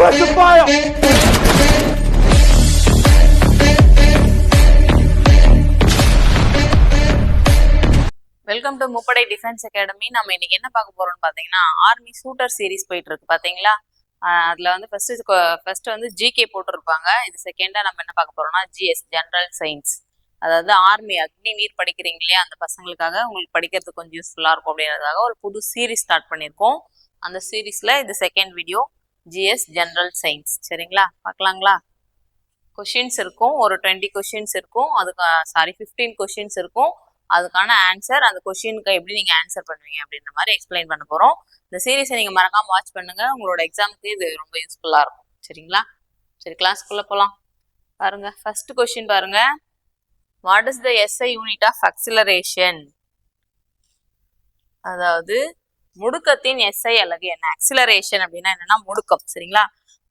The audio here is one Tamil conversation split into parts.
Where's the fire? Welcome to முப்படை டிஃபென்ஸ் அகாடமி நம்ம இன்னைக்கு என்ன பார்க்க போறோம்னு பாத்தீங்கன்னா ஆர்மி ஷூட்டர் சீரிஸ் போயிட்டு இருக்கு. பாத்தீங்களா அதில் அதுல வந்து ஃபர்ஸ்ட் ஃபர்ஸ்ட் வந்து ஜிகே போட்டிருப்பாங்க. இது செகண்டா நம்ம என்ன பார்க்க போறோம்னா ஜிஎஸ் ஜெனரல் சயின்ஸ் அதாவது ஆர்மி அக்னி நீர் படிக்கிறீங்க இல்லையா? அந்த பசங்களுக்காக உங்களுக்கு படிக்கிறதுக்கு கொஞ்சம் யூஸ்ஃபுல்லா இருக்கும் அப்படின்றதுக்காக ஒரு புது சீரிஸ் ஸ்டார்ட் பண்ணியிருக்கோம். அந்த சீரிஸ்ல இது second video GS general science சரிங்களா? பார்க்கலாங்களா? கொஷின்ஸ் இருக்கும். ஒரு டுவெண்ட்டி கொஷின்ஸ் இருக்கும். அதுக்கு சாரி ஃபிஃப்டீன் கொஷின்ஸ் இருக்கும். அதுக்கான ஆன்சர் அந்த கொஷினுக்கு எப்படி நீங்கள் ஆன்சர் பண்ணுவீங்க அப்படின்ற மாதிரி எக்ஸ்பிளைன் பண்ண போகிறோம் இந்த சீரீஸை நீங்கள் மறக்காமல் வாட்ச் பண்ணுங்கள் உங்களோட எக்ஸாமுக்கு இது ரொம்ப யூஸ்ஃபுல்லாக இருக்கும். சரிங்களா? சரி கிளாஸ்க்குள்ளே போகலாம் பாருங்கள் ஃபர்ஸ்ட் கொஷின் பாருங்கள் what is the SI unit of acceleration அதாவது முடுக்கத்தின் எஸ்ஐ அலகு என்ன? அக்சிலரேஷன் அப்படின்னா என்னன்னா முடுக்கம் சரிங்களா?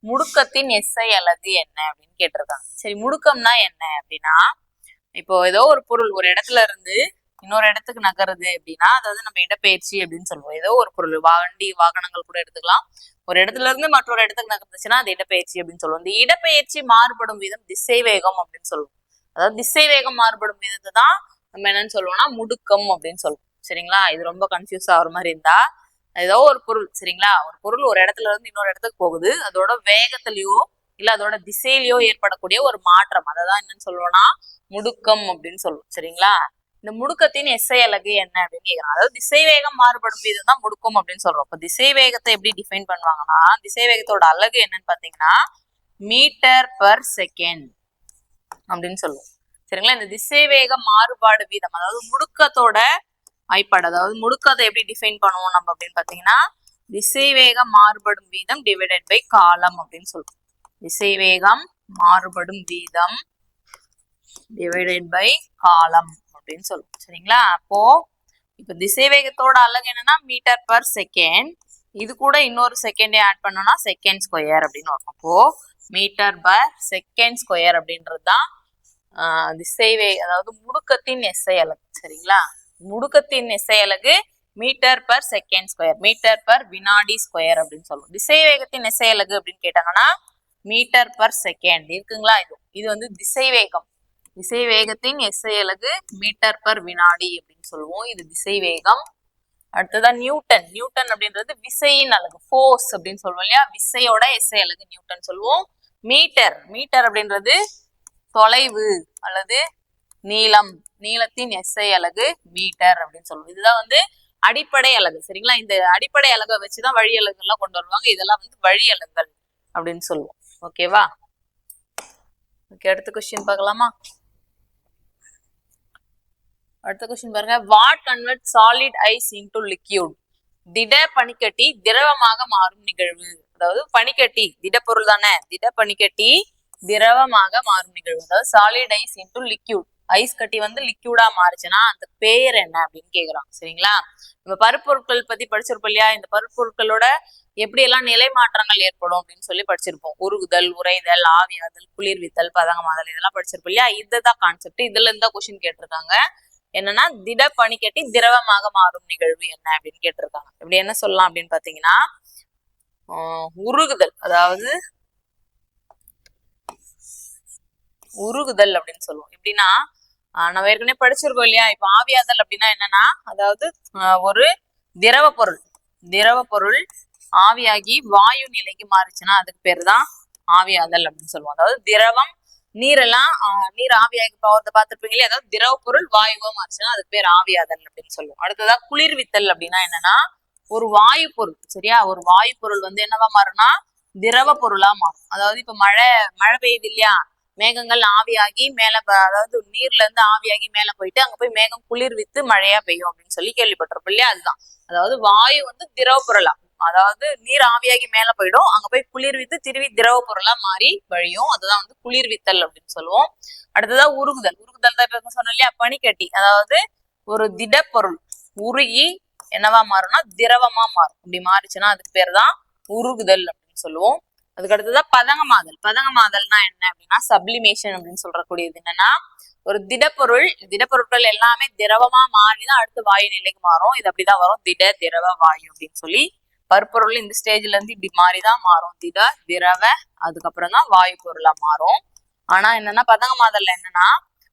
முடுக்கத்தின் எஸ்ஐ அலகு என்ன அப்படின்னு கேட்டிருக்காங்க. சரி முடுக்கம்னா என்ன அப்படின்னா இப்போ ஏதோ ஒரு பொருள் ஒரு இடத்துல இருந்து இன்னொரு இடத்துக்கு நகருது அப்படின்னா அதாவது நம்ம இடப்பெயர்ச்சி அப்படின்னு சொல்லுவோம். ஏதோ ஒரு பொருள் வண்டி வாகனங்கள் கூட எடுத்துக்கலாம். ஒரு இடத்துல இருந்து மற்றொரு இடத்துக்கு நகர்ந்துச்சுன்னா அது இடப்பெயர்ச்சி அப்படின்னு சொல்லுவோம். இந்த இடப்பெயர்ச்சி மாறுபடும் விதம் திசை வேகம் அப்படின்னு சொல்லுவோம். அதாவது திசை வேகம் மாறுபடும் விதத்தை தான் நம்ம என்னன்னு சொல்லுவோம்னா முடுக்கம் அப்படின்னு சொல்லுவோம். சரிங்களா? இது ரொம்ப கன்ஃபியூஸ் ஆகுற மாதிரி இருந்தா ஏதோ ஒரு பொருள் சரிங்களா? ஒரு பொருள் ஒரு இடத்துல இருந்து இன்னொரு இடத்துக்கு போகுது. அதோட வேகத்திலயோ இல்ல அதோட திசையிலயோ ஏற்படக்கூடிய ஒரு மாற்றம். அதை தான் என்னன்னு சொல்லுவோம்னா முடுக்கம் அப்படின்னு சொல்லுவோம் சரிங்களா? இந்த முடுக்கத்தின் எஸ்ஐ அலகு என்ன அப்படின்னு கேக்குறாங்க. அதாவது திசை வேகம் மாறுபடும் வீதம் தான் முடுக்கம் அப்படின்னு சொல்றோம். இப்போ திசை வேகத்தை எப்படி டிஃபைன் பண்ணுவாங்கன்னா திசை வேகத்தோட அலகு என்னன்னு பாத்தீங்கன்னா மீட்டர் பர் செகண்ட் அப்படின்னு சொல்லுவோம். சரிங்களா? இந்த திசை வேக மாறுபாடு வீதம் அதாவது முடுக்கத்தோட வாய்ப்பாடு. அதாவது முடுக்கத்தை எப்படி டிஃபைன் பண்ணுவோம் நம்ம அப்படின்னு பாத்தீங்கன்னா திசைவேகம் மாறுபடும் வீதம் டிவைடட் பை காலம் அப்படின்னு சொல்றோம் திசைவேகம் மாறுபடும் வீதம் டிவைடட் பை காலம் அப்படின்னு சொல்லுவோம். சரிங்களா? அப்போ இப்போ திசை வேகத்தோட என்னன்னா மீட்டர் பர் செகண்ட் இது கூட இன்னொரு செகண்டே ஆட் பண்ணோம்னா செகண்ட் ஸ்கொயர் அப்படின்னு வரும். அப்போ மீட்டர் பர் செகண்ட் ஸ்கொயர் அப்படின்றது தான் திசைவே அதாவது முடுக்கத்தின் எஸ்ஐ அலகு சரிங்களா? முடுக்கத்தின் இசையலகு metre per second square metre per வினாடி ஸ்கொயர் அப்படின்னு சொல்லுவோம். திசை வேகத்தின் இசையலகு அப்படின்னு கேட்டாங்கன்னா மீட்டர் பர் செகண்ட் இருக்குங்களா? இது இது வந்து திசை வேகம் திசை வேகத்தின் இசையலகு மீட்டர் பர் வினாடி அப்படின்னு சொல்லுவோம். இது திசை வேகம் அடுத்ததா நியூட்டன். நியூட்டன் அப்படின்றது விசையின் அழகு ஃபோர்ஸ் அப்படின்னு சொல்லுவோம் இல்லையா? விசையோட எஸ்ஐ அழகு நியூட்டன் சொல்லுவோம். மீட்டர். மீட்டர் அப்படின்றது தொலைவு அல்லது நீளம் நீளத்தின் எஸ்ஐ அலகு மீட்டர் அப்படின்னு சொல்லுவோம். இதுதான் வந்து அடிப்படை அலகு. சரிங்களா? இந்த அடிப்படை அலகை வச்சுதான் வழி அலகுகள்லாம் கொண்டு வருவாங்க. இதெல்லாம் வந்து வழி அலகுகள் அப்படின்னு சொல்லுவோம். ஓகேவா ஓகே அடுத்த கொஸ்டின் பார்க்கலாமா? அடுத்த கொஸ்டின் பாருங்க. What convert solid ice into liquid திட பனிக்கட்டி திரவமாக மாறும் நிகழ்வு. அதாவது பனிக்கட்டி திடப்பொருள் தானே? திட பனிக்கட்டி திரவமாக மாறும் நிகழ்வு. அதாவது solid ice into liquid ice கட்டி வந்து லிக்யூடா மாறுச்சுன்னா அந்த பேர் என்ன அப்படின்னு கேக்குறாங்க சரிங்களா? நம்ம பருப்பொருட்கள் பத்தி படிச்சிருப்போம் இல்லையா? இந்த பருப்பொருட்களோட எப்படி எல்லாம் நிலை மாற்றங்கள் ஏற்படும் அப்படின்னு சொல்லி படிச்சிருப்போம். உருகுதல் உறைதல் ஆவியாதல் குளிர்வித்தல் பதங்கமாதல் இதெல்லாம் படிச்சிருப்போம் இல்லையா? இதுதான் கான்செப்ட் இதுல இருந்தா கொஸ்டின் கேட்டிருக்காங்க. என்னன்னா திட பனிக்கட்டி திரவமாக மாறும் நிகழ்வு என்ன அப்படின்னு கேட்டிருக்காங்க. இப்படி என்ன சொல்லலாம் அப்படின்னு பாத்தீங்கன்னா உருகுதல் அதாவது உருகுதல் அப்படின்னு சொல்லுவோம். எப்படின்னா நம்ம ஏற்கனவே படிச்சிருக்கோம் இல்லையா? இப்ப ஆவியாதல் அப்படின்னா என்னன்னா அதாவது ஆஹ் ஒரு திரவ பொருள். திரவ பொருள் ஆவியாகி வாயு நிலைக்கு மாறுச்சுன்னா அதுக்கு பேர் தான் ஆவியாதல் அப்படின்னு சொல்லுவோம். அதாவது திரவம் நீரெல்லாம் ஆஹ் நீர் ஆவியாகி போகிறத பார்த்துருப்பீங்களே அதாவது திரவ பொருள் வாயுவா மாறுச்சுன்னா அதுக்கு பேர் ஆவியாதல் அப்படின்னு சொல்லுவோம். அடுத்ததா குளிர்வித்தல் அப்படின்னா என்னன்னா ஒரு வாயு பொருள் சரியா? ஒரு வாயு பொருள் வந்து என்னவா மாறும்னா திரவ பொருளா மாறும். அதாவது இப்ப மழை மழை பெய்யுது இல்லையா? மேகங்கள் ஆவியாகி மேல அதாவது நீர்ல இருந்து ஆவியாகி மேல போயிட்டு அங்க போய் மேகம் குளிர்வித்து மழையா பெய்யும் அப்படின்னு சொல்லி கேள்விப்பட்டிருப்போம் இல்லையா? அதுதான். அதாவது வாயு வந்து திரவ பொருளா. அதாவது நீர் ஆவியாகி மேல போயிடும் அங்க போய் குளிர்வித்து திருவி திரவ பொருளா மாறி வழியும். அதுதான் வந்து குளிர்வித்தல் அப்படின்னு சொல்லுவோம். அடுத்ததா உருகுதல். உருகுதல் தான் இப்ப சொன்னோம் இல்லையா? பனிக்கட்டி. அதாவது ஒரு திடப்பொருள் உருகி என்னவா மாறும்னா திரவமா மாறும். இப்படி மாறுச்சுன்னா அதுக்கு பேர் தான் உருகுதல் அப்படின்னு சொல்லுவோம். அதுக்கு அடுத்ததா பதங்கமாதல். பதங்கமாதல்னா என்ன அப்படின்னா சப்ளிமேஷன் அப்படின்னு சொல்றக்கூடியது என்னன்னா ஒரு திடப்பொருள் திடப்பொருட்கள் எல்லாமே திரவமா மாறிதான் அடுத்து வாயு நிலைக்கு மாறும். இது அப்படிதான் வரும். திட திரவ வாயு அப்படின்னு சொல்லி பருப்பொருள் இந்த ஸ்டேஜ்ல இருந்து இப்படி மாறிதான் மாறும். திட திரவ அதுக்கப்புறம் தான் வாயு பொருளா மாறும். ஆனா என்னன்னா பதங்கமாதல்ல என்னன்னா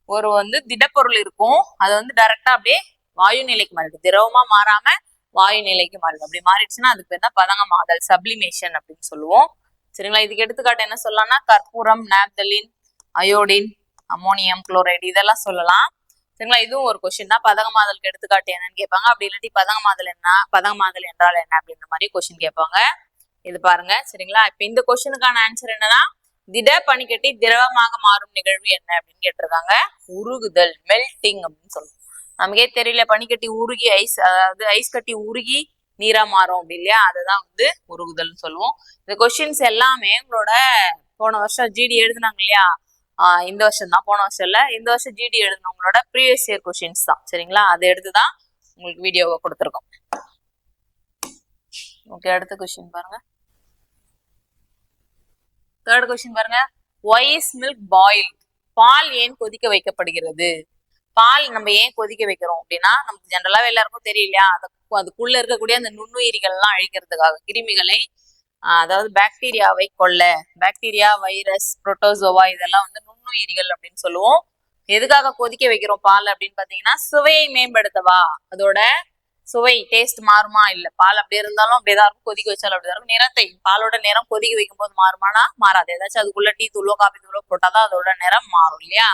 ஒரு வந்து திடப்பொருள் இருக்கும். அது வந்து டைரக்டா அப்படியே வாயு நிலைக்கு மாறிடும். திரவமா மாறாம வாயு நிலைக்கு மாறிடும். அப்படி மாறிடுச்சுன்னா அதுக்கு பேர் தான் பதங்கமாதல் சப்ளிமேஷன் அப்படின்னு சொல்லுவோம். சரிங்களா? இதுக்கு எடுத்துக்காட்டு என்ன சொல்லலாம்னா கற்பூரம் நாப்தலின் அயோடின் அமோனியம் குளோரைடு இதெல்லாம் சொல்லலாம். சரிங்களா? இதுவும் ஒரு கொஸ்டின் தான். பதகமாதலுக்கு எடுத்துக்காட்டு என்னன்னு கேட்பாங்க. அப்படி இல்லாட்டி பதகமாதல் என்ன பதகமாதல் என்றால் என்ன அப்படின்ற மாதிரி கொஸ்டின் கேட்பாங்க. இது பாருங்க. சரிங்களா? இப்ப இந்த கொஸ்டினுக்கான ஆன்சர் என்னன்னா திட பனிக்கட்டி திரவமாக மாறும் நிகழ்வு என்ன அப்படின்னு கேட்டிருக்காங்க. உருகுதல் மெல்டிங் அப்படின்னு சொல்லுவோம். நமக்கே தெரியல பனிக்கட்டி உருகி ஐஸ் அதாவது ஐஸ் கட்டி உருகி நீரா மாறும் அப்படி இல்லையா? அதுதான் வந்து உருகுதல்னு சொல்லுவோம். இந்த கொஸ்டின்ஸ் எல்லாமே உங்களோட போன வருஷம் ஜிடி எழுதுனாங்க இல்லையா? இந்த வருஷம் தான். போன வருஷம் இல்ல. இந்த வருஷம் ஜிடி எழுதுனவங்களோட ப்ரீவியஸ் இயர் கொஸ்டின்ஸ் தான். சரிங்களா? அதை எடுத்து தான் உங்களுக்கு வீடியோவை கொடுத்துருக்கோம். ஓகே அடுத்த கொஸ்டின் பாருங்க. தேர்ட் கொஸ்டின் பாருங்க. ஒய் இஸ் மில்க் பாயில் பால் ஏன் கொதிக்க வைக்கப்படுகிறது? பால் நம்ம ஏன் கொதிக்க வைக்கிறோம் அப்படின்னா நமக்கு ஜென்ரலாவே எல்லாருக்கும் தெரியலையா அதை அதுக்குள்ள இருக்கக்கூடிய அந்த நுண்ணுயிரிகள்லாம் அழிக்கிறதுக்காக கிருமிகளை அதாவது பாக்டீரியாவை கொல்ல பாக்டீரியா வைரஸ் புரோட்டோசோவா இதெல்லாம் வந்து நுண்ணுயிரிகள் அப்படின்னு சொல்லுவோம். எதுக்காக கொதிக்க வைக்கிறோம் பால் அப்படின்னு பாத்தீங்கன்னா சுவையை மேம்படுத்தவா? அதோட சுவை டேஸ்ட் மாறுமா? இல்ல பால் அப்படி இருந்தாலும் அப்படியேதான் இருக்கும். கொதிக்க வச்சாலும் அப்படிதான் இருக்கும். நிறத்தை பாலோட நிறம் கொதிக்க வைக்கும் போது மாறுமானா? மாறாது. ஏதாச்சும் அதுக்குள்ள டீ தூளோ காபி தூளோ போட்டாதான் அதோட நிறம் மாறும் இல்லையா?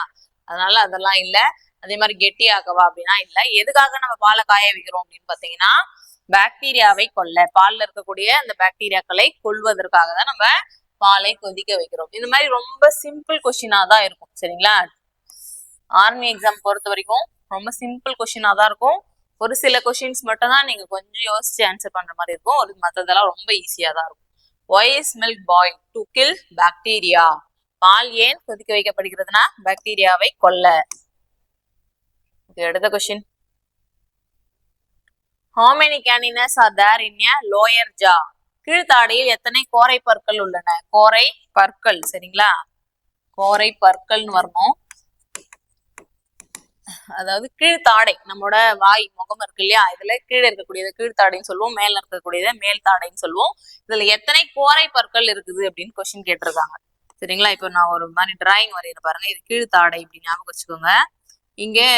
அதனால அதெல்லாம் இல்ல. அதே மாதிரி கெட்டியாக்கவா அப்படின்னா இல்ல. எதுக்காக நம்ம பாலை காய வைக்கிறோம் அப்படின்னு பாத்தீங்கன்னா பாக்டீரியாவை கொல்ல. பால்ல இருக்கக்கூடிய அந்த பாக்டீரியாக்களை கொல்வதற்காக தான் நம்ம பாலை கொதிக்க வைக்கிறோம். இந்த மாதிரி ரொம்ப சிம்பிள் கொஸ்டினா தான் இருக்கும். சரிங்களா? ஆர்மி எக்ஸாம் பொறுத்த வரைக்கும் ரொம்ப சிம்பிள் கொஸ்டினா தான் இருக்கும். ஒரு சில கொஸ்டின்ஸ் மட்டும் தான் நீங்க கொஞ்சம் யோசிச்சு ஆன்சர் பண்ற மாதிரி இருக்கும். ஒரு மற்றதெல்லாம் ரொம்ப ஈஸியா தான் இருக்கும். Why is milk boil to kill bacteria பால் ஏன் கொதிக்க வைக்கப்படுகிறதுனா பாக்டீரியாவை கொல்ல. ஓகே அடுத்த question How many canines are there in a lower jaw கீழ்த்தாடையில் எத்தனை கோரை பற்கள் உள்ளன? கோரை பற்கள் சரிங்களா? கோரை பற்கள்னு வரணும். அதாவது கீழ்த்தாடை நம்மளோட வாய் முகம் இருக்கு இல்லையா? இதுல கீழே இருக்கக்கூடியது கீழ்த்தாடைன்னு சொல்லுவோம் மேல இருக்கக்கூடியது மேல் தாடைன்னு சொல்லுவோம். இதுல எத்தனை கோரை பற்கள் இருக்குது அப்படின்னு கொஸ்டின் கேட்டிருக்காங்க. சரிங்களா? இப்போ நான் ஒரு மாதிரி டிராயிங் வரையிற பாருங்க. இது கீழ்த்தாடை இப்படி ஞாபகம் வச்சுக்கோங்க. இங்கே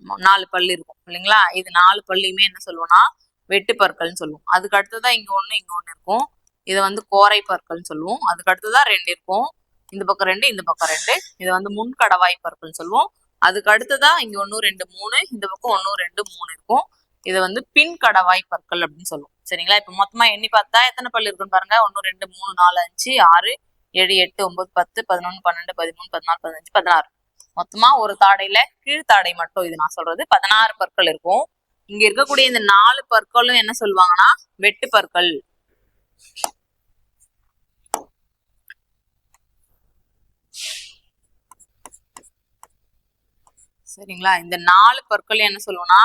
நாலு பல்லு இருக்கும் இல்லைங்களா? இது நாலு பல்லையுமே என்ன சொல்லுவோம்னா வெட்டு பற்கள்னு சொல்லுவோம். அதுக்கு அடுத்ததான் இங்க ஒண்ணு இங்க ஒண்ணு இருக்கும். இதை வந்து கோரை பற்கள்னு சொல்லுவோம். அதுக்கு அடுத்ததான் ரெண்டு இருக்கும். இந்த பக்கம் ரெண்டு இந்த பக்கம் ரெண்டு. இது வந்து முன்கடவாய் பற்கள்னு சொல்லுவோம். அதுக்கு அடுத்ததா இங்க ஒன்னும் ரெண்டு மூணு. இந்த பக்கம் ஒன்னும் ரெண்டு மூணு இருக்கும். இதை வந்து பின் கடவாய் பற்கள் அப்படின்னு சொல்லுவோம். சரிங்களா? இப்ப மொத்தமா எண்ணி பார்த்தா எத்தனை பல்லு இருக்குன்னு பாருங்க. ஒன்னு ரெண்டு மூணு நாலு அஞ்சு ஆறு ஏழு எட்டு ஒன்பது பத்து பதினொன்னு பன்னெண்டு பதிமூணு பதினாலு பதினஞ்சு பதினாறு. மொத்தமா ஒரு தாடையில கீழ்த்தாடை மட்டும் இது நான் சொல்றது. பதினாறு பற்கள் இருக்கும். இங்க இருக்கக்கூடிய இந்த நாலு பற்களும் என்ன சொல்லுவாங்கன்னா வெட்டு பற்கள். சரிங்களா? இந்த நாலு பற்கள் என்ன சொல்லுவோம்னா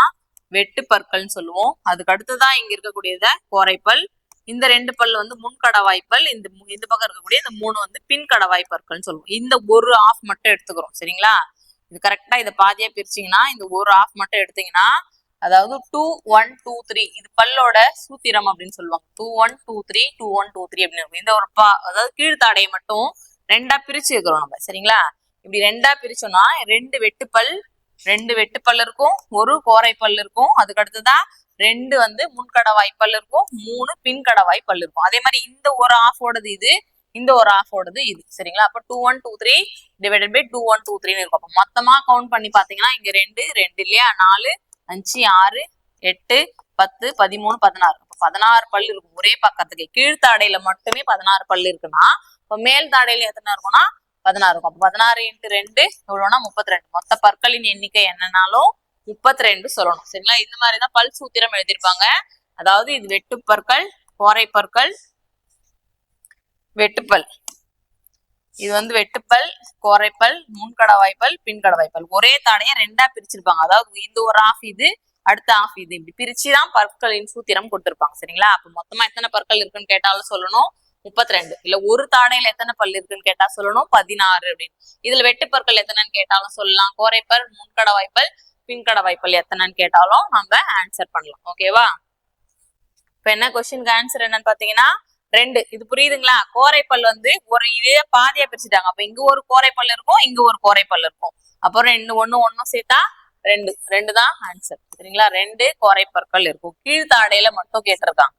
வெட்டு பற்கள்னு சொல்லுவோம். அதுக்கு அடுத்ததான் இங்க இருக்கக்கூடியத கோரைப்பல் இந்த ரெண்டு பல் வந்து முன்கடவாய் பல் இந்த இந்த பக்கம் இருக்கக்கூடிய இந்த மூணு வந்து பின்கடவாய் பற்கள்னு சொல்லுவோம். இந்த ஒரு ஆஃப் மட்டும் எடுத்துக்கிறோம் சரிங்களா? இது கரெக்டா இதை பாதியா பிரிச்சீங்கன்னா இந்த ஒரு ஆஃப் மட்டும் எடுத்தீங்கன்னா அதாவது டூ ஒன் டூ த்ரீ இது பல்லோட சூத்திரம் அப்படின்னு சொல்லுவாங்க. Two one two three two one two three அப்படின்னு இந்த ஒரு பா அதாவது கீழ்த்தாடையை மட்டும் ரெண்டா பிரிச்சு இருக்கிறோம் நம்ம சரிங்களா? இப்படி ரெண்டா பிரிச்சோம்னா ரெண்டு வெட்டுப்பல் ரெண்டு வெட்டுப்பல் இருக்கும் ஒரு கோரை பல் இருக்கும். அதுக்கு அடுத்துதான் ரெண்டு வந்து முன்கடவாய் பல் இருக்கும் மூணு பின்கடவாய் பல் இருக்கும். அதே மாதிரி இந்த ஒரு ஆஃபோடது இது இந்த ஒரு ஆஃபோடது இது. சரிங்களா? அப்ப two one two three divided by two one two த்ரீன்னு இருக்கும். அப்ப மொத்தமா கவுண்ட் பண்ணி பாத்தீங்கன்னா இங்க ரெண்டு ரெண்டு இல்லையா? நாலு அஞ்சு ஆறு எட்டு பத்து பதிமூணு பதினாறு. அப்ப பதினாறு பல் இருக்கும். ஒரே பக்கத்துக்கு. கீழ்த்தாடையில மட்டுமே பதினாறு பல் இருக்குன்னா இப்ப மேல் தாடையில எத்தனை இருக்கும்னா பதினாறு இருக்கும். அப்போ பதினாறு இன்ட்டு ரெண்டு எவ்வளோனா முப்பத்தி ரெண்டு. மொத்த பற்களின் எண்ணிக்கை என்னன்னாலும் முப்பத்தி ரெண்டு சொல்லணும். சரிங்களா? இந்த மாதிரிதான் பல் சூத்திரம் எழுதியிருப்பாங்க. அதாவது இது வெட்டுப்பற்கள் கோரைப்பற்கள் வெட்டுப்பல். இது வந்து வெட்டுப்பல் கோரைப்பல் முன்கடவாய்ப்பல் பின்கடவாய்ப்பல். ஒரே தாடையை ரெண்டா பிரிச்சிருப்பாங்க. அதாவது இந்த ஒரு ஆஃப் இது அடுத்த ஆஃப் இது. இப்படி பிரிச்சுதான் பற்களின் சூத்திரம் கொடுத்திருப்பாங்க. சரிங்களா? அப்ப மொத்தமா எத்தனை பற்கள் இருக்குன்னு கேட்டாலும் சொல்லணும். முப்பத்தி ரெண்டு இல்ல ஒரு தாடையில எத்தனை பல் இருக்குன்னு கேட்டா சொல்லணும். பதினாறு அப்படின்னு. இதுல வெட்டுப்பற்கள் எத்தனைன்னு கேட்டாலும் சொல்லலாம். கோரைப்பல் முன்கடவாய்ப்பல் பின்கடவாய்ப்பல் எத்தனைன்னு கேட்டாலும் நம்ம ஆன்சர் பண்ணலாம். ஓகேவா இப்ப என்ன கொஸ்டினுக்கு ஆன்சர் என்னன்னு பாத்தீங்கன்னா ரெண்டு. இது புரியுதுங்களா? கோரைப்பல் வந்து ஒரு இதே பாதியா பிரிச்சுட்டாங்க. அப்ப இங்க ஒரு கோரைப்பல் இருக்கும் இங்க ஒரு கோரைப்பல் இருக்கும். அப்புறம் ரெண்டு ஒண்ணு ஒண்ணும் சேர்த்தா ரெண்டு. ரெண்டு தான் ஆன்சர் சரிங்களா? ரெண்டு கோரைப்பற்கள் இருக்கும். கீழ்த்தாடையில மட்டும் கேட்டிருக்காங்க.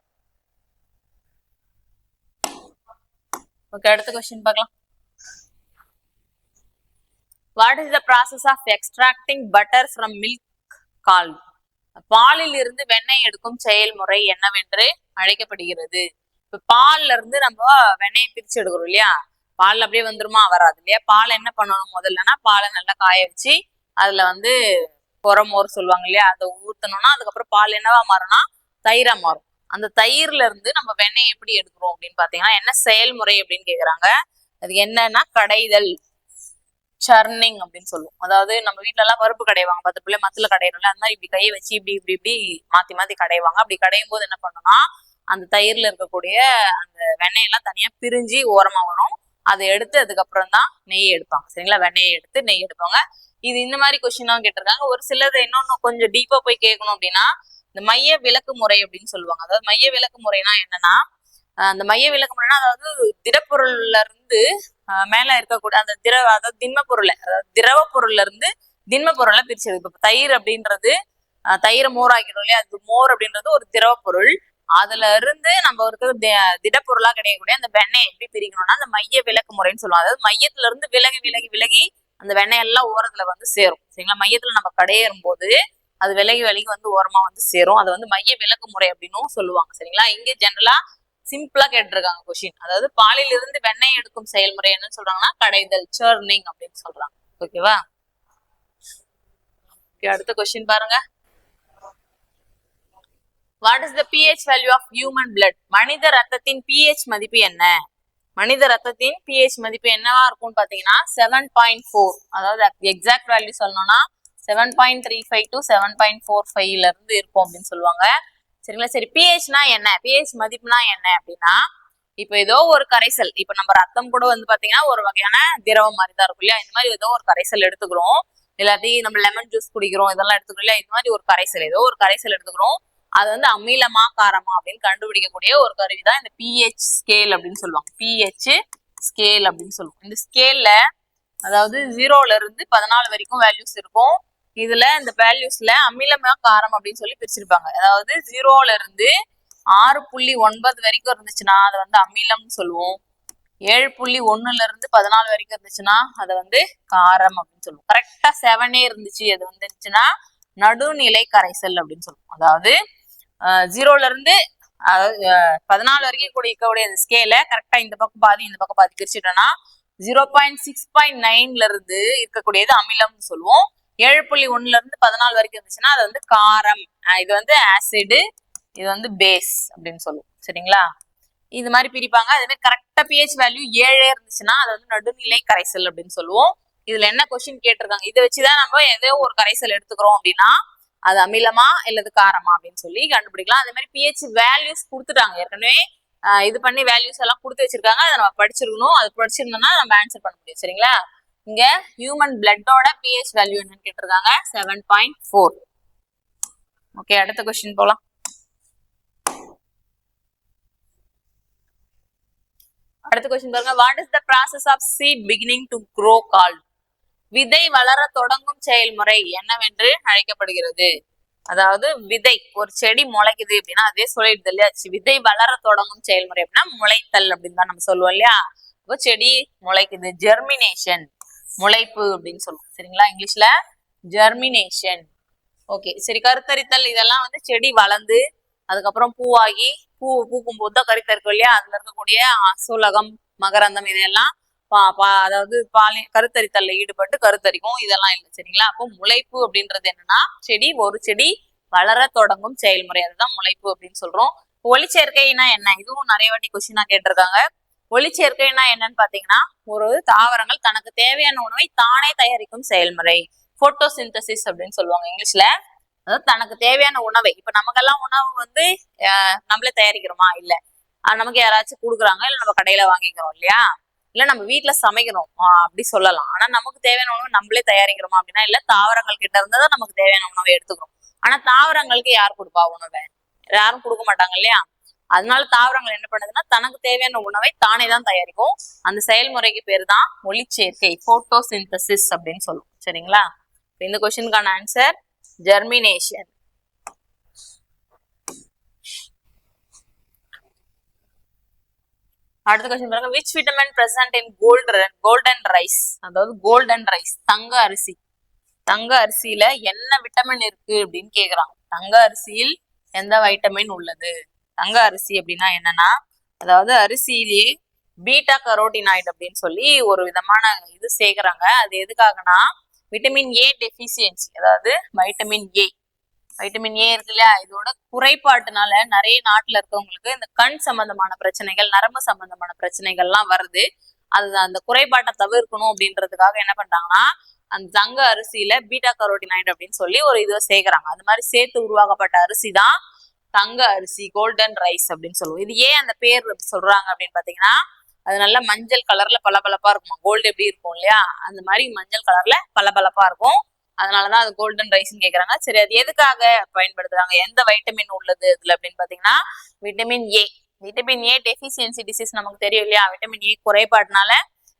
ஓகே அடுத்த கொஸ்டின் பார்க்கலாம். What is the process of extracting butter from milk கால் பாலில் இருந்து வெண்ணெய் எடுக்கும் செயல்முறை என்னவென்று அழைக்கப்படுகிறது. இப்ப பால்ல இருந்து நம்ம வெண்ணெயை பிரிச்சு எடுக்கிறோம் இல்லையா? பால் அப்படியே வந்துருமா வராது இல்லையா? பால் என்ன பண்ணணும் முதல்லனா பாலை நல்லா காய வச்சு அதுல வந்து புறமோர் சொல்லுவாங்க இல்லையா? அதை ஊத்தணும்னா அதுக்கப்புறம் பால் என்னவா மாறும்னா தயிரா மாறும். அந்த தயிர்ல இருந்து நம்ம வெண்ணெய் எப்படி எடுக்கிறோம் அப்படின்னு பாத்தீங்கன்னா என்ன செயல்முறை அப்படின்னு கேக்குறாங்க. அது என்னன்னா கடைதல். சர்னிங் அப்படின்னு சொல்லுவோம். அதாவது நம்ம வீட்டுல எல்லாம் பருப்பு கடைவாங்க. பத்து பிள்ளை மத்துல கடையணும்ல அந்த மாதிரி இப்படி கையை வச்சு இப்படி இப்படி இப்படி மாத்தி மாத்தி கடைவாங்க. அப்படி கடையும் போது என்ன பண்ணணும்னா அந்த தயிர்ல இருக்கக்கூடிய அந்த வெண்ணெயெல்லாம் தனியா பிரிஞ்சு ஓரமா வரும். அதை எடுத்து அதுக்கப்புறம் தான் நெய் எடுப்பாங்க. சரிங்களா? வெண்ணெயை எடுத்து நெய் எடுப்பாங்க. இது இந்த மாதிரி கொஸ்டின் கேட்டிருக்காங்க. ஒரு சிலது இன்னொன்னு கொஞ்சம் டீப்பா போய் கேட்கணும் அப்படின்னா இந்த மைய விளக்கு முறை அப்படின்னு சொல்லுவாங்க. அதாவது மைய விளக்கு முறைனா என்னன்னா அந்த மைய விளக்கு அதாவது திடப்பொருள்ல இருந்து மேல இருக்கக்கூடிய அந்த திரவ அதாவது திண்ம பொருளை அதாவது திரவ பொருள்ல இருந்து திண்ம பொருளை பிரிச்சது. இப்ப தயிர் அப்படின்றது தயிர் தயிரை மோர் ஆக்கிடும் இல்லையா? அது மோர் அப்படின்றது ஒரு திரவ பொருள் அதுல இருந்து நம்ம இருக்கிற தி- திடப்பொருளா கிடைக்கக்கூடிய அந்த வெண்ணெய் எப்படி பிரிக்கணும்னா அந்த மைய விளக்கு முறைன்னு சொல்லுவாங்க. அதாவது மையத்துல இருந்து விலகி விலகி விலகி அந்த வெண்ணெய் எல்லாம் ஓரத்துல வந்து சேரும். சரிங்களா? மையத்துல நம்ம கடையேறும் போது அது விலகி விலகி வந்து ஓரமா வந்து சேரும். அதை வந்து மைய விளக்கு முறை அப்படின்னும் சொல்லுவாங்க. சரிங்களா? இங்க ஜென்ரலா சிம்பிளா கேட்டிருக்காங்க கொஷின். அதாவது பாலில் இருந்து வெண்ணெய் எடுக்கும் செயல்முறை என்னன்னு சொல்றாங்கன்னா கடைதல் சர்னிங் அப்படின்னு சொல்றாங்க. ஓகேவா? அடுத்த கொஸ்டின் பாருங்க. What is the pH value of human blood மனித ரத்தத்தின் பிஹெச் மதிப்பு என்ன? மனித ரத்தத்தின் பிஹெச் மதிப்பு என்னவா இருக்கும்னு பாத்தீங்கன்னா செவன் பாயிண்ட் ஃபோர் அதாவது எக்ஸாக்ட் வேல்யூ சொல்லணும்னா seven point three five to seven point four ஃபைவ்ல இருந்து இருக்கும் அப்படின்னு சொல்லுவாங்க. சரிங்களா? சரி பிஹெச்னா என்ன? பிஹெச் மதிப்புனா என்ன அப்படின்னா இப்போ ஏதோ ஒரு கரைசல் இப்போ நம்ம ரத்தம் கூட வந்து பாத்தீங்கன்னா ஒரு வகையான திரவம் மாதிரி தான் இருக்கும் இல்லையா? இந்த மாதிரி ஏதோ ஒரு கரைசல் எடுத்துக்கிறோம். இல்லாட்டி நம்ம லெமன் ஜூஸ் குடிக்கிறோம் இதெல்லாம் எடுத்துக்கிறோம் இல்லையா? இந்த மாதிரி ஒரு கரைசல் ஏதோ ஒரு கரைசல் எடுத்துக்கிறோம். அது வந்து அமிலமா காரமா அப்படின்னு கண்டுபிடிக்கக்கூடிய ஒரு கருவி தான் இந்த பிஹெச் ஸ்கேல் அப்படின்னு சொல்லுவாங்க. பிஹெச் ஸ்கேல் அப்படின்னு சொல்லுவோம். இந்த ஸ்கேல்ல அதாவது ஜீரோல இருந்து பதினாலு வரைக்கும் வேல்யூஸ் இருக்கும். இதுல இந்த வேல்யூஸ்ல அமிலமா காரம் அப்படின்னு சொல்லி பிரிச்சிருப்பாங்க. அதாவது ஜீரோல இருந்து ஆறு புள்ளி ஒன்பது வரைக்கும் இருந்துச்சுன்னா அதை வந்து அமிலம்னு சொல்லுவோம். ஏழு புள்ளி ஒண்ணுல இருந்து பதினாலு வரைக்கும் இருந்துச்சுன்னா அதை வந்து காரம் அப்படின்னு சொல்லுவோம். கரெக்டா செவனே இருந்துச்சு. அது வந்துருச்சுன்னா நடுநிலை கரைசல் அப்படின்னு சொல்லுவோம். அதாவது ஜீரோல இருந்து அதாவது பதினாலு வரைக்கும் கூட இருக்கக்கூடிய அந்த ஸ்கேல கரெக்டா இந்த பக்கம் பாதி இந்த பக்கம் பாதி பிரிச்சுட்டோம்னா ஜீரோ பாயிண்ட் சிக்ஸ் பாயிண்ட் நைன்ல இருந்து இருக்கக்கூடியது அமிலம்னு சொல்லுவோம். ஏழு புள்ளி ஒண்ணுல இருந்து பதினாலு வரைக்கும் இருந்துச்சுன்னா அது வந்து காரம் இது வந்து ஆசிடு இது வந்து பேஸ் அப்படின்னு சொல்லுவோம். சரிங்களா? இது மாதிரி பிரிப்பாங்க. அதே மாதிரி கரெக்டா பிஹெச் வேல்யூ ஏழே இருந்துச்சுன்னா அது வந்து நடுநிலை கரைசல் அப்படின்னு சொல்லுவோம். இதுல என்ன கொஸ்டின் கேட்டிருக்காங்க? இதை வச்சுதான் நம்ம ஏதோ ஒரு கரைசல் எடுத்துக்கிறோம் அப்படின்னா அது அமிலமா இல்லது காரமா அப்படின்னு சொல்லி கண்டுபிடிக்கலாம். அதே மாதிரி பிஹெச் வேல்யூஸ் கொடுத்துட்டாங்க. ஏற்கனவே இது பண்ணி வேல்யூஸ் எல்லாம் கொடுத்து வச்சிருக்காங்க. அதை நம்ம படிச்சிருக்கணும். அது படிச்சிருந்தோம்னா நம்ம ஆன்சர் பண்ண முடியும். சரிங்களா? இங்க ஹியூமன் பிளட்டோட பிஹெச் வேல்யூ என்னன்னு கேட்டிருக்காங்க. செவன் பாயிண்ட் ஃபோர் ஓகே அடுத்த கொஸ்டின் போலாம். அடுத்த கொஸ்டின் பாருங்க. What is the process of seed beginning to grow கால் விதை வளர தொடங்கும் செயல்முறை என்னவென்று அழைக்கப்படுகிறது. அதாவது விதை ஒரு செடி முளைக்குது அப்படின்னா அதே சொல்லிடுது இல்லையா? சி- விதை வளர தொடங்கும் செயல்முறை அப்படின்னா முளைத்தல் அப்படின்னு தான் நம்ம சொல்லுவோம் இல்லையா? இப்போ செடி முளைக்குது. ஜெர்மினேஷன் முளைப்பு அப்படின்னு சொல்லுவோம். சரிங்களா? இங்கிலீஷ்ல ஜெர்மினேஷன் ஓகே சரி கருத்தரித்தல் இதெல்லாம் வந்து செடி வளர்ந்து அதுக்கப்புறம் பூவாகி பூ பூக்கும் போது தான் கருத்தரிக்கும் இல்லையா? அதுல இருக்கக்கூடிய அஹ், சூலகம் மகரந்தம் இதையெல்லாம் பா- பா- அதாவது பாலி கருத்தரித்தல்ல ஈடுபட்டு கருத்தரிக்கும். இதெல்லாம் இல்லை. சரிங்களா? அப்போ முளைப்பு அப்படின்றது என்னன்னா செடி ஒரு செடி வளர தொடங்கும் செயல்முறை. அதுதான் முளைப்பு அப்படின்னு சொல்றோம். ஒளிச்சேர்க்கைனா என்ன? இதுவும் நிறைய வாட்டி கொஸ்டினா கேட்டிருக்காங்க. ஒளிச்சேர்க்கைனா என்னன்னு பாத்தீங்கன்னா ஒரு தாவரங்கள் தனக்கு தேவையான உணவை தானே தயாரிக்கும் செயல்முறை. போட்டோசிந்தசிஸ் அப்படின்னு சொல்லுவாங்க இங்கிலீஷ்ல. அதாவது தனக்கு தேவையான உணவை. இப்ப நமக்கெல்லாம் உணவு வந்து நம்மளே தயாரிக்கிறோமா? இல்ல. நமக்கு யாராச்சும் கொடுக்குறாங்க இல்ல நம்ம கடையில வாங்கிக்கிறோம் இல்லையா? இல்ல நம்ம வீட்டுல சமைக்கிறோம் அப்படி சொல்லலாம். ஆனா நமக்கு தேவையான உணவு நம்மளே தயாரிக்கிறோமா அப்படின்னா இல்ல தாவரங்கள் கிட்ட இருந்தாதான் நமக்கு தேவையான உணவை எடுத்துக்கிறோம். ஆனா தாவரங்களுக்கு யார் கொடுப்பா உணவை? யாரும் கொடுக்க மாட்டாங்க இல்லையா? அதனால தாவரங்கள் என்ன பண்ணுதுன்னா தனக்கு தேவையான உணவை தானே தான் தயாரிக்கும். அந்த செயல்முறைக்கு பேர் தான் ஒளிச்சேர்க்கை போட்டோசிந்தசிஸ் அப்படின்னு சொல்லுவோம். சரிங்களா? இந்த கொஸ்டினுக்கான ஆன்சர் ஜெர்மினேஷன் அடுத்த கொஸ்டின் பாருங்க. Which vitamin present in golden golden rice அதாவது கோல்டன் ரைஸ் தங்க அரிசி. தங்க அரிசியில என்ன விட்டமின் இருக்கு அப்படின்னு கேக்குறாங்க. தங்க அரிசியில் எந்த வைட்டமின் உள்ளது? தங்க அரிசி அப்படின்னா என்னன்னா அதாவது அரிசியிலேயே பீட்டா கரோட்டினாய்டு அப்படின்னு சொல்லி ஒரு விதமான இது சேர்க்கறாங்க. அது எதுக்காகனா விட்டமின் ஏ டெஃபிசியன்சி அதாவது வைட்டமின் ஏ வைட்டமின் ஏ இருக்கு இல்லையா? இதோட குறைபாட்டுனால நிறைய நாட்டுல இருக்கவங்களுக்கு இந்த கண் சம்பந்தமான பிரச்சனைகள் நரம்பு சம்பந்தமான பிரச்சனைகள்லாம் வருது. அது அந்த குறைபாட்டை தவிர்க்கணும் அப்படின்றதுக்காக என்ன பண்றாங்கன்னா அந்த தங்க அரிசியில பீட்டா கரோட்டினாய்டு அப்படின்னு சொல்லி ஒரு இதை சேர்க்கறாங்க. அது மாதிரி சேர்த்து உருவாக்கப்பட்ட அரிசி தான் தங்க அரிசி கோல்டன் ரைஸ் அப்படின்னு சொல்லுவோம். இது ஏன் அந்த பேர் சொல்றாங்க அப்படின்னு பாத்தீங்கன்னா அது நல்ல மஞ்சள் கலர்ல பளபளப்பா இருக்கும்? கோல்டு எப்படி இருக்கும் இல்லையா? அந்த மாதிரி மஞ்சள் கலர்ல பளபளப்பா இருக்கும். அதனாலதான் அது கோல்டன் ரைஸ்னு கேக்குறாங்க. சரி அது எதுக்காக பயன்படுத்துறாங்க? எந்த வைட்டமின் உள்ளது இதுல அப்படின்னு பாத்தீங்கன்னா vitamin A vitamin A deficiency disease நமக்கு தெரியும் இல்லையா? விட்டமின் ஏ குறைபாடுனால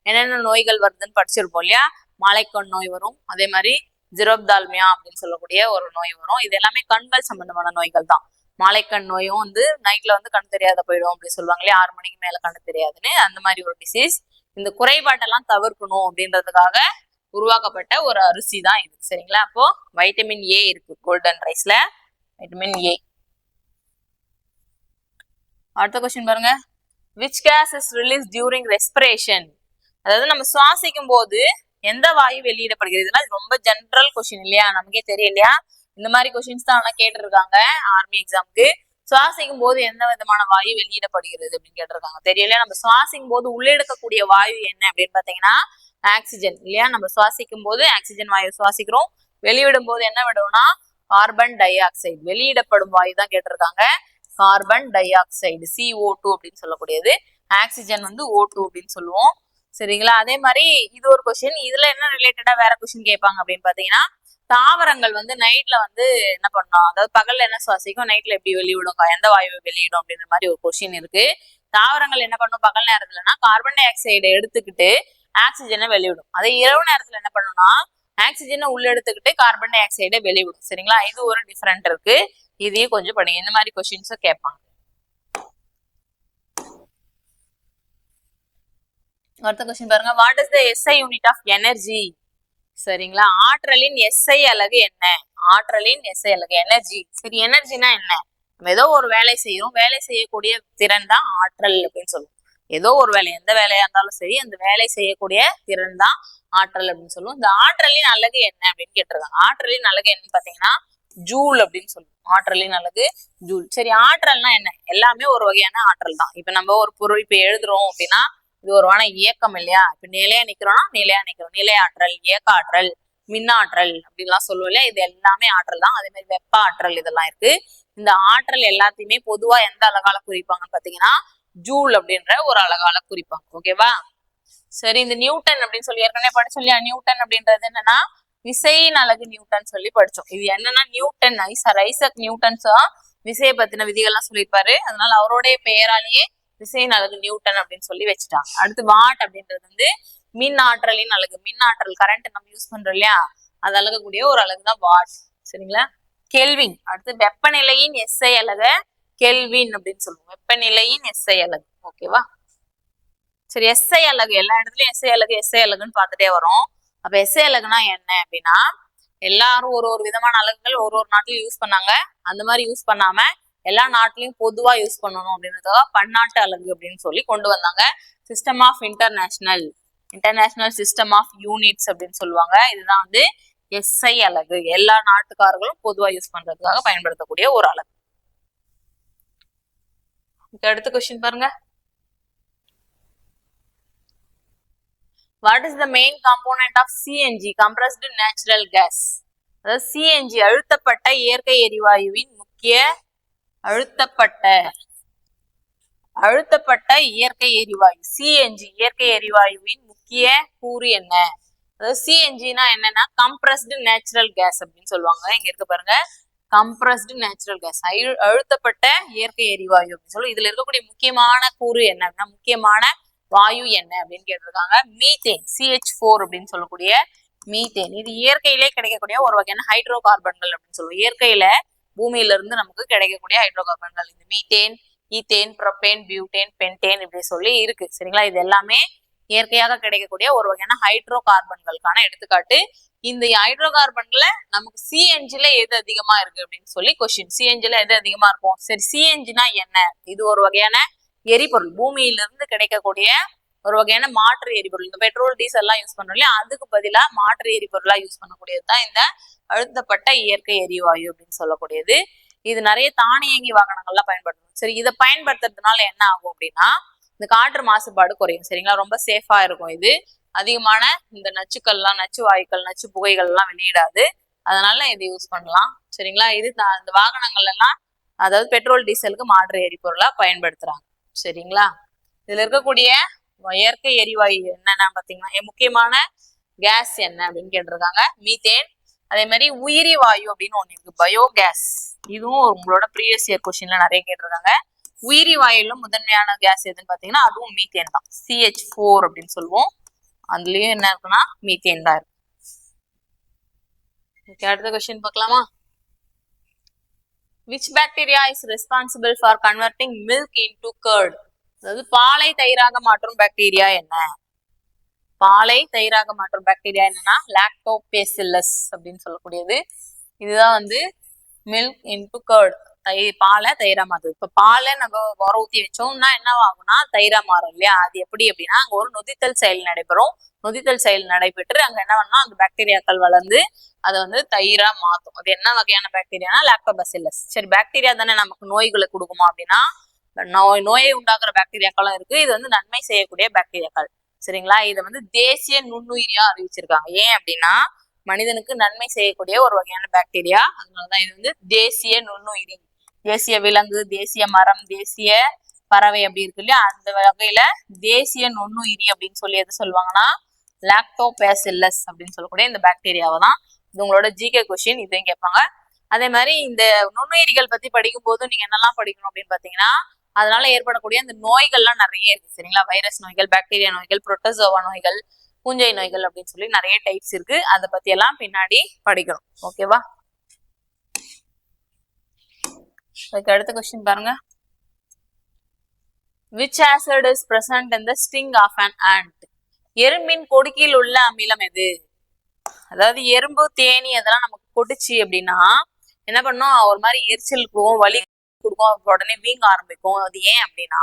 என்னென்ன நோய்கள் வருதுன்னு படிச்சிருப்போம் இல்லையா? மாலைக்கண் நோய் வரும். அதே மாதிரி ஜிரோப்தால்மியா அப்படின்னு சொல்லக்கூடிய ஒரு நோய் வரும். இது எல்லாமே கண்கள் சம்பந்தமான நோய்கள் தான். மாலைக்கண் நோயும் வந்து நைட்ல வந்து கண் தெரியாத போயிடும் அப்படின்னு சொல்லுவாங்க இல்லையா ஆறு மணிக்கு மேல கண் தெரியாதுன்னு அந்த மாதிரி ஒரு டிசீஸ் இந்த குறைபாட்டெல்லாம் தவிர்க்கணும் அப்படின்றதுக்காக உருவாக்கப்பட்ட ஒரு அரிசி தான் இது. சரிங்களா? அப்போ வைட்டமின் ஏ இருக்கு கோல்டன் ரைஸ்ல வைட்டமின் ஏ அடுத்த கொஸ்டின் பாருங்க. Which gas is release during respiration அதாவது நம்ம சுவாசிக்கும் போது எந்த வாயு வெளியிடப்படுகிறது? ரொம்ப ஜென்ரல் கொஸ்டின் இல்லையா? நமக்கே தெரியும் இல்லையா இந்த மாதிரி கொஸ்டின்ஸ் தான் ஆனா கேட்டிருக்காங்க ஆர்மி எக்ஸாம்க்கு சுவாசிக்கும் போது எந்த விதமான வாயு வெளியிடப்படுகிறது அப்படின்னு கேட்டிருக்காங்க. தெரியல நம்ம சுவாசிக்கும் போது உள்ளெடுக்கக்கூடிய வாயு என்ன அப்படின்னு பாத்தீங்கன்னா ஆக்சிஜன். இல்லையா? நம்ம சுவாசிக்கும் போது ஆக்சிஜன் வாயு சுவாசிக்கிறோம். வெளியிடும் போது என்ன விடும்னா கார்பன் டை ஆக்சைடு வெளியிடப்படும் வாயு தான் கேட்டிருக்காங்க. Carbon dioxide CO two அப்படின்னு சொல்லக்கூடியது. ஆக்சிஜன் வந்து ஓ டூ அப்படின்னு சொல்லுவோம். சரிங்களா? அதே மாதிரி இது ஒரு கொஸ்டின் இதுல என்ன ரிலேட்டடா வேற கொஸ்டின் கேட்பாங்க அப்படின்னு பாத்தீங்கன்னா தாவரங்கள் வந்து நைட்ல வந்து என்ன பண்ணும் அதாவது பகல்ல என்ன சுவாசிக்கும்? நைட்ல எப்படி வெளியிடும் எந்த வாயுவை வெளியிடும்? அப்படின்ற மாதிரி ஒரு கொஸ்டின் இருக்கு. தாவரங்கள் என்ன பண்ணும்? பகல் நேரத்துலனா கார்பன் டை ஆக்சைடை எடுத்துக்கிட்டு ஆக்சிஜனை வெளியிடும் அதே இரவு நேரத்துல என்ன பண்ணும்னா ஆக்சிஜனை உள்ள எடுத்துக்கிட்டு கார்பன் டை ஆக்சைடை வெளியிடும் சரிங்களா? இது ஒரு டிஃபரெண்ட் இருக்கு. இதையும் கொஞ்சம் படிங்க. இந்த மாதிரி கொஸ்டின்ஸும் கேட்பாங்க. அடுத்த கொஸ்டின் பாருங்க. What is the SI unit of energy சரிங்களா? ஆற்றலின் எஸ்ஐ அலகு என்ன? ஆற்றலின் எஸ்ஐ அலகு எனர்ஜி. சரி எனர்ஜினா என்ன? நம்ம ஏதோ ஒரு வேலை செய்யறோம். வேலை செய்யக்கூடிய திறன் தான் ஆற்றல் அப்படின்னு சொல்லுவோம். ஏதோ ஒரு வேலை எந்த வேலையா இருந்தாலும் சரி அந்த வேலை செய்யக்கூடிய திறன் தான் ஆற்றல் அப்படின்னு சொல்லுவோம். இந்த ஆற்றலின் அழகு என்ன அப்படின்னு கேட்டிருக்காங்க. ஆற்றலின் அழகு என்னன்னு பாத்தீங்கன்னா ஜூல் அப்படின்னு சொல்லுவோம். ஆற்றலின் அழகு ஜூல். சரி ஆற்றல்னா என்ன? எல்லாமே ஒரு வகையான ஆற்றல் தான். இப்ப நம்ம ஒரு பொருள் இப்ப எழுதுறோம் அப்படின்னா இது ஒரு வகையான இயக்கம் இல்லையா? இப்ப நிலையா நிக்கிறோம்னா நிலையா நிக்கிறோம். நிலை ஆற்றல் இயக்க ஆற்றல் மின்னாற்றல் அப்படின்லாம் சொல்லுவோம் இல்லையா? இது எல்லாமே ஆற்றல் தான். அதே மாதிரி வெப்ப ஆற்றல் இதெல்லாம் இருக்கு. இந்த ஆற்றல் எல்லாத்தையுமே பொதுவா எந்த அழகால குறிப்பாங்கன்னு பாத்தீங்கன்னா ஜூல் அப்படின்ற ஒரு அழகால குறிப்பாங்க. ஓகேவா? சரி இந்த நியூட்டன் அப்படின்னு சொல்லி ஏற்கனவே படிச்சோம் இல்லையா? நியூட்டன் அப்படின்றது என்னன்னா விசையின் அழகு நியூட்டன் சொல்லி படிச்சோம். இது என்னன்னா நியூட்டன் ஐசர் ஐசக் நியூட்டன்ஸ் விசையை பத்தின விதிகள்லாம் சொல்லியிருப்பாரு. அதனால அவருடைய பெயராலேயே விசையின் அழகு நியூட்டன் அப்படின்னு சொல்லி வச்சுட்டாங்க. அடுத்து வாட் அப்படின்றது வந்து மின் ஆற்றலின் அழகு மின் ஆற்றல் கரண்ட் நம்ம யூஸ் பண்றோம் இல்லையா? அது அழகக்கூடிய ஒரு அழகு தான் வாட். சரிங்களா? கெல்வின். அடுத்து வெப்பநிலையின் எஸ்ஐ அழக கெல்வின் அப்படின்னு சொல்லுவோம். வெப்பநிலையின் எஸ்ஐ அலகு. ஓகேவா சரி எஸ்ஐ அலகு. எல்லா இடத்துலயும் எஸ்ஐ அலகு எஸ்ஐ அலகுன்னு பார்த்துட்டே வரும். அப்ப எஸ்ஐ அழகுனா என்ன அப்படின்னா எல்லாரும் ஒரு ஒரு விதமான அலகுகள் ஒரு ஒரு நாட்டிலும் யூஸ் பண்ணாங்க. அந்த மாதிரி யூஸ் பண்ணாம எல்லா நாட்டிலையும் பொதுவா யூஸ் பண்ணணும் அப்படின்றதுக்காக பன்னாட்டு அலகு அப்படின்னு சொல்லி கொண்டு வந்தாங்க. System of international international system of units அப்படின்னு சொல்லுவாங்க. இதுதான் வந்து எஸ்ஐ அலகு. எல்லா நாட்டுக்காரர்களும் பொதுவா யூஸ் பண்றதுக்காக பயன்படுத்தக்கூடிய ஒரு அலகு. அடுத்த கொஸ்டின் பாருங்க. What is the main component of CNG compressed natural gas அதாவது சிஎன்ஜி அழுத்தப்பட்ட இயற்கை எரிவாயுவின் முக்கிய அழுத்தப்பட்ட அழுத்தப்பட்ட இயற்கை எரிவாயு. சிஎன்ஜி இயற்கை எரிவாயுவின் முக்கிய கூறு என்ன? அதாவது சிஎன்ஜினா என்னன்னா கம்ப்ரஸ்டு நேச்சுரல் கேஸ் அப்படின்னு சொல்லுவாங்க. இங்க இருக்க பாருங்க. கம்ப்ரஸ்டு நேச்சுரல் கேஸ் அழுத்தப்பட்ட இயற்கை எரிவாயு அப்படின்னு சொல்லி இதுல இருக்கக்கூடிய முக்கியமான கூறு என்ன அப்படின்னா முக்கியமான வாயு என்ன அப்படின்னு கேட்டிருக்காங்க. மீத்தேன் சிஹெச் ஃபோர் அப்படின்னு சொல்லக்கூடிய மீத்தேன். இது இயற்கையிலே கிடைக்கக்கூடிய ஒரு வகையான ஹைட்ரோ கார்பன்கள் அப்படின்னு சொல்லுவோம். இயற்கையில பூமியில இருந்து நமக்கு கிடைக்கக்கூடிய ஹைட்ரோ கார்பன்கள் இந்த methane ethane propane butane pentane இப்படி சொல்லி இருக்கு. சரிங்களா? இது எல்லாமே இயற்கையாக கிடைக்கக்கூடிய ஒரு வகையான ஹைட்ரோ கார்பன்களுக்கான எடுத்துக்காட்டு. இந்த ஹைட்ரோ கார்பன்ல நமக்கு சிஎன்ஜில எது அதிகமா இருக்கு அப்படின்னு சொல்லி கொஸ்டின் சிஎன்ஜில எது அதிகமா இருக்கும்? சரி சிஎன்ஜினா என்ன? இது ஒரு வகையான எரிபொருள். பூமியிலிருந்து கிடைக்கக்கூடிய ஒரு வகையான மாற்று எரிபொருள். இந்த பெட்ரோல் டீசல் எல்லாம் யூஸ் பண்றோம் இல்லையா? அதுக்கு பதிலாக மாற்று எரிபொருளா யூஸ் பண்ணக்கூடியது தான் இந்த அழுத்தப்பட்ட இயற்கை எரிவாயு அப்படின்னு சொல்லக்கூடியது. இது நிறைய தானியங்கி வாகனங்கள்லாம் பயன்படுத்தணும் சரி இதை பயன்படுத்துறதுனால என்ன ஆகும் அப்படின்னா இந்த காற்று மாசுபாடு குறையும். சரிங்களா? ரொம்ப சேஃபா இருக்கும் இது. அதிகமான இந்த நச்சுக்கள்லாம் நச்சு வாயுக்கள் நச்சு புகைகள் எல்லாம் வெளியிடாது. அதனால இது யூஸ் பண்ணலாம். சரிங்களா? இது இந்த வாகனங்கள் எல்லாம் அதாவது பெட்ரோல் டீசலுக்கு மாற்று எரிபொருளா பயன்படுத்துறாங்க. சரிங்களா? இதுல இருக்கக்கூடிய இயற்கை எரிவாயு என்னென்ன பாத்தீங்கன்னா முக்கியமான கேஸ் என்ன அப்படின்னு கேட்டிருக்காங்க. மீத்தேன் அதே மாதிரி உயிரி வாயு அப்படின்னு ஒன்று இருக்கு. பயோ கேஸ் இதுவும் உங்களோட ப்ரீவியஸ் இயர் கொஸ்டின்ல நிறைய கேட்டிருக்காங்க. உயிரி வாயுல முதன்மையான கேஸ் எதுன்னு பார்த்தீங்கன்னா அதுவும் மீத்தேன் தான். சிஹெச் ஃபோர் அப்படின்னு சொல்லுவோம். அதுலயும் என்ன இருக்குன்னா மீத்தேன் தான் இருக்கு. அடுத்த கொஸ்டின் பார்க்கலாமா? Which bacteria is responsible for converting milk into curd அதாவது பாலை தயிராக மாற்றும் பாக்டீரியா என்ன? பாலை தயிராக மாற்றும் பாக்டீரியா என்னன்னா லாக்டோபேசில்லஸ் அப்படின்னு சொல்லக்கூடியது. இதுதான் வந்து மில்க் இன்டு கர்ட் தயிர் பாலை தயிரா மாற்றுது. இப்ப பாலை நம்ம உர ஊத்தி வச்சோம்னா என்ன ஆகும்னா தயிரா மாறும் இல்லையா? அது எப்படி அப்படின்னா அங்க ஒரு நொதித்தல் செயல் நடைபெறும். நொதித்தல் செயல் நடைபெற்று அங்க என்ன பண்ணா அந்த பாக்டீரியாக்கள் வளர்ந்து அதை வந்து தயிரா மாத்தும். அது என்ன வகையான பாக்டீரியானா லாக்டோபசில்லஸ் சரி பாக்டீரியா தானே நமக்கு நோய்களை கொடுக்குமா அப்படின்னா நோய் நோயை உண்டாக்குற பாக்டீரியாக்களும் இருக்கு. இது வந்து நன்மை செய்யக்கூடிய பாக்டீரியாக்கள் சரிங்களா? இதை வந்து தேசிய நுண்ணுயிரியா அறிவிச்சிருக்காங்க. ஏன் அப்படின்னா மனிதனுக்கு நன்மை செய்யக்கூடிய ஒரு வகையான பாக்டீரியா அதனாலதான் இது வந்து தேசிய நுண்ணுயிரி. தேசிய விலங்கு தேசிய மரம் தேசிய பறவை அப்படி இருக்கு இல்லையா? அந்த வகையில தேசிய நுண்ணுயிரி அப்படின்னு சொல்லி எது சொல்லுவாங்கன்னா லாக்டோபேசில்லஸ் அப்படின்னு சொல்லக்கூடிய இந்த பாக்டீரியாவை தான் இது உங்களோட ஜிகே கொஸ்டின் இதையும் கேட்பாங்க. அதே மாதிரி இந்த நுண்ணுயிரிகள் பத்தி படிக்கும் போது நீங்க என்னெல்லாம் படிக்கணும் அப்படின்னு பாத்தீங்கன்னா அதனால ஏற்படக்கூடிய அந்த நோய்கள்லாம் நிறைய இருக்கு சரிங்களா? வைரஸ் நோய்கள் பாக்டீரியா நோய்கள் புரோட்டோசோவா நோய்கள் பூஞ்சை நோய்கள் அப்படின்னு சொல்லி நிறைய டைப்ஸ் இருக்கு. அதை பத்தி எல்லாம் பின்னாடி படிக்கணும். ஓகேவா அதுக்கு அடுத்த கொஸ்டின் பாருங்க. Which acid is present in the sting of an ant எறும்பின் கொடுக்கில் உள்ள அமிலம் எது? அதாவது எறும்பு தேனி அதெல்லாம் நமக்கு கொட்டுச்சு அப்படின்னா என்ன பண்ணும்? ஒரு மாதிரி எரிச்சல் வலி கொடுக்கும் உடனே வீங்க ஆரம்பிக்கும். அது ஏன் அப்படின்னா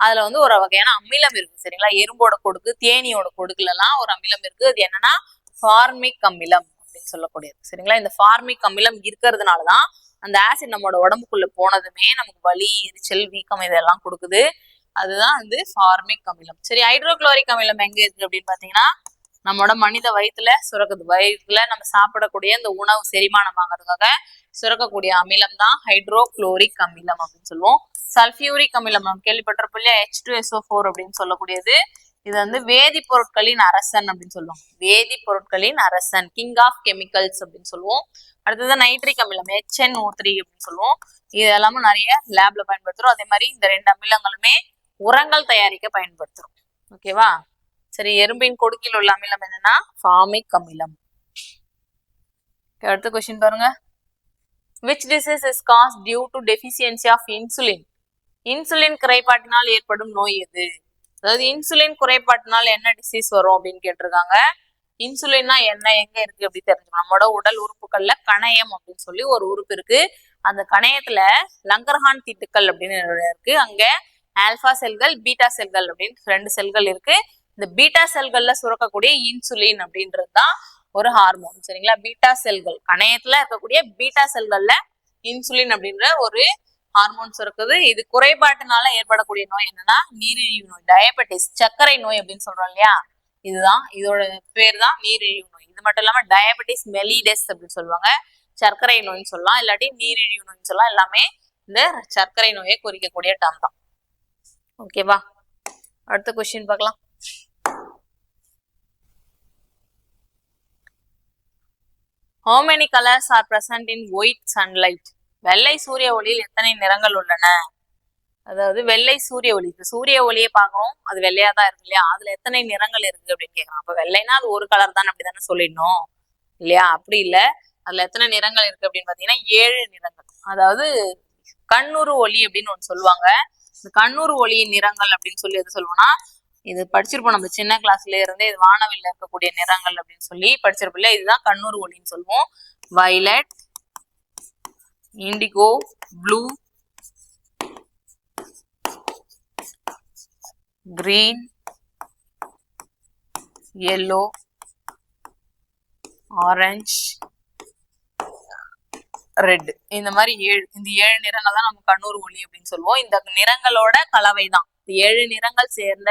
அதுல வந்து ஒரு வகையான அமிலம் இருக்கு சரிங்களா? எறும்போட கொடுக்கு தேனியோட கொடுக்குல எல்லாம் ஒரு அமிலம் இருக்கு. அது என்னன்னா ஃபார்மிக் அமிலம் அப்படின்னு சொல்லக்கூடியது சரிங்களா? இந்த ஃபார்மிக் அமிலம் இருக்கிறதுனாலதான் அந்த ஆசிட் நம்மளோட உடம்புக்குள்ள போனதுமே நமக்கு வலி எரிச்சல் வீக்கம் இதெல்லாம் கொடுக்குது. அதுதான் வந்து ஃபார்மிக் அமிலம். சரி ஹைட்ரோகுளோரிக் அமிலம் எங்க இருக்கு அப்படின்னு பாத்தீங்கன்னா நம்மளோட மனித வயிற்றுல சுரக்குது. வயிற்றுல நம்ம சாப்பிடக்கூடிய இந்த உணவு செரிமானம் ஆகிறதுக்காக சுரக்கக்கூடிய அமிலம் தான் ஹைட்ரோக்ளோரிக் அமிலம் அப்படின்னு சொல்லுவோம். சல்ஃபியூரிக் அமிலம் நம்ம கேள்விப்பட்டிருப்போம் இல்லையா? ஹெச் டூ எஸ்ஓ ஃபோர் அப்படின்னு சொல்லக்கூடியது. இது வந்து வேதிப்பொருட்களின் அரசன் அப்படின்னு சொல்லுவோம். வேதிப்பொருட்களின் அரசன் கிங் ஆஃப் கெமிக்கல்ஸ் அப்படின்னு சொல்லுவோம். அடுத்தது நைட்ரிக் அமிலம் ஹெச்என் ஓ த்ரீ அப்படின்னு சொல்லுவோம். இது எல்லாமே நிறைய லேப்ல பயன்படுத்துறோம். அதே மாதிரி இந்த ரெண்டு அமிலங்களுமே உரங்கள் தயாரிக்க பயன்படுத்துறோம். ஓகேவா சரி எறும்பின் கொடுக்கில் உள்ள அமிலம் என்னன்னா ஃபார்மிக் அமிலம். அடுத்த கொஸ்டின் பாருங்க. Which disease is cause due to deficiency of insulin insulin குறைபாட்டினால் ஏற்படும் நோய் எது? அதாவது இன்சுலின் குறைபாட்டினால் என்ன டிசீஸ் வரும் அப்படின்னு கேட்டிருக்காங்க. இன்சுலின்னா என்ன எங்க இருக்கு அப்படி தெரிஞ்சுக்கணும். நம்மளோட உடல் உறுப்புகள்ல கணையம் அப்படின்னு சொல்லி ஒரு உறுப்பு இருக்கு. அந்த கணையத்துல லங்கர்ஹான் திட்டுக்கள் அப்படின்னு இருக்கு. அங்க ஆல்பா செல்கள் பீட்டா செல்கள் அப்படின்னு ரெண்டு செல்கள் இருக்கு. இந்த பீட்டா செல்கள்ல சுரக்கக்கூடிய இன்சுலின் அப்படின்றது தான் ஒரு ஹார்மோன் சரிங்களா? பீட்டா செல்கள் கணையத்துல இருக்கக்கூடிய பீட்டா செல்கள்ல இன்சுலின் அப்படின்ற ஒரு ஹார்மோன்ஸ் இருக்குது. இது குறைபாட்டினால ஏற்படக்கூடிய நோய் என்னன்னா நீரிழிவு நோய் டயபெட்டிஸ் சர்க்கரை நோய் அப்படின்னு சொல்றோம் இல்லையா? இதுதான். இதோட பேர் தான் நீரிழிவு நோய். இது மட்டும் இல்லாம டயபெட்டிஸ் மெலிடஸ் அப்படின்னு சொல்லுவாங்க. சர்க்கரை நோய்னு சொல்லலாம். இல்லாட்டி நீரிழிவு நோய்னு சொல்லலாம். எல்லாமே இந்த சர்க்கரை நோயை குறிக்கக்கூடிய டம் தான். ஓகேவா அடுத்த கொஸ்டின் பார்க்கலாம். How many colors are present in white sunlight? வெள்ளை சூரிய ஒளியில் எத்தனை நிறங்கள் உள்ளன? அதாவது வெள்ளை சூரிய ஒளி. சூரிய ஒளியை பாக்குறோம் அது வெள்ளையா தான் இருக்கு இல்லையா? அதுல எத்தனை நிறங்கள் இருக்கு அப்படின்னு கேக்குறான். அப்ப வெள்ளைனா அது ஒரு கலர் தான் அப்படிதானே சொல்லிடணும். இல்லையா? அப்படி இல்ல. அதுல எத்தனை நிறங்கள் இருக்கு அப்படின்னு பாத்தீங்கன்னா ஏழு நிறங்கள். அதாவது கண்ணூறு ஒளி அப்படின்னு ஒன்று சொல்லுவாங்க. இந்த கண்ணூறு ஒளியின் நிறங்கள் அப்படின்னு சொல்லி எது சொல்லுவோம்னா இது படிச்சிருப்போம். நம்ம சின்ன கிளாஸ்ல இருந்தே இது வானவில் இருக்கக்கூடிய நிறங்கள் அப்படின்னு சொல்லி படிச்சிருப்போம் இல்லையா? இதுதான் கண்ணூர் ஒளின்னு சொல்லுவோம். Violet indigo blue green yellow orange red இந்த மாதிரி ஏழு இந்த ஏழு நிறங்கள் தான் நம்ம கண்ணூர் ஒளி அப்படின்னு சொல்லுவோம். இந்த நிறங்களோட கலவை தான் ஏழு நிறங்கள் சேர்ந்த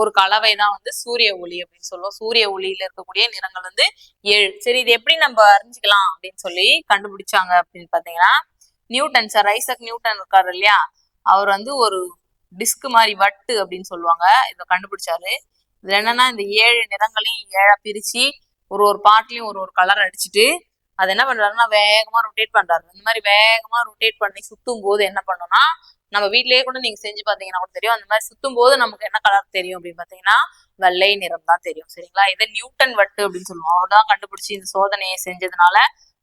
ஒரு கலவை தான் வந்து சூரிய ஒளி அப்படின்னு சொல்லுவோம். சூரிய ஒளியில இருக்கக்கூடிய நிறங்கள் வந்து ஏழு. சரி இது எப்படி நம்ம அறிஞ்சுக்கலாம் அப்படின்னு சொல்லி கண்டுபிடிச்சாங்க அப்படின்னு பாத்தீங்கன்னா நியூட்டன் சார். ஐசக் நியூட்டன் இருக்காரு இல்லையா? அவர் வந்து ஒரு டிஸ்க் மாதிரி வட்டு அப்படின்னு சொல்லுவாங்க. இதை கண்டுபிடிச்சாரு. இதுல என்னன்னா இந்த ஏழு நிறங்களையும் ஏழா பிரிச்சு ஒரு ஒரு பாட்லயும் ஒரு ஒரு கலர் அடிச்சுட்டு அது என்ன பண்றாருன்னா வேகமா ரொட்டேட் பண்றாரு. இந்த மாதிரி வேகமா ரொட்டேட் பண்ணி சுத்தும் போது என்ன பண்ணும்னா நம்ம வீட்லயே கூட நீங்க செஞ்சு பாத்தீங்கன்னா கூட தெரியும். அந்த மாதிரி சுத்தும் போது நமக்கு என்ன கலர் தெரியும் அப்படின்னு பாத்தீங்கன்னா வெள்ளை நிறம் தான் தெரியும். சரிங்களா? இதை நியூட்டன் வட்டு அப்படின்னு சொல்லுவோம். அவர் தான் கண்டுபிடிச்சி இந்த சோதனையை செஞ்சதுனால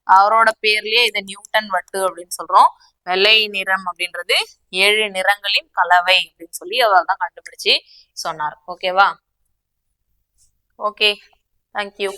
அவரோட பேர்லயே இதை நியூட்டன் வட்டு அப்படின்னு சொல்றோம். வெள்ளை நிறம் அப்படின்றது ஏழு நிறங்களின் கலவை அப்படின்னு சொல்லி அவர் தான் கண்டுபிடிச்சு சொன்னார். ஓகேவா? ஓகே. தேங்க்யூ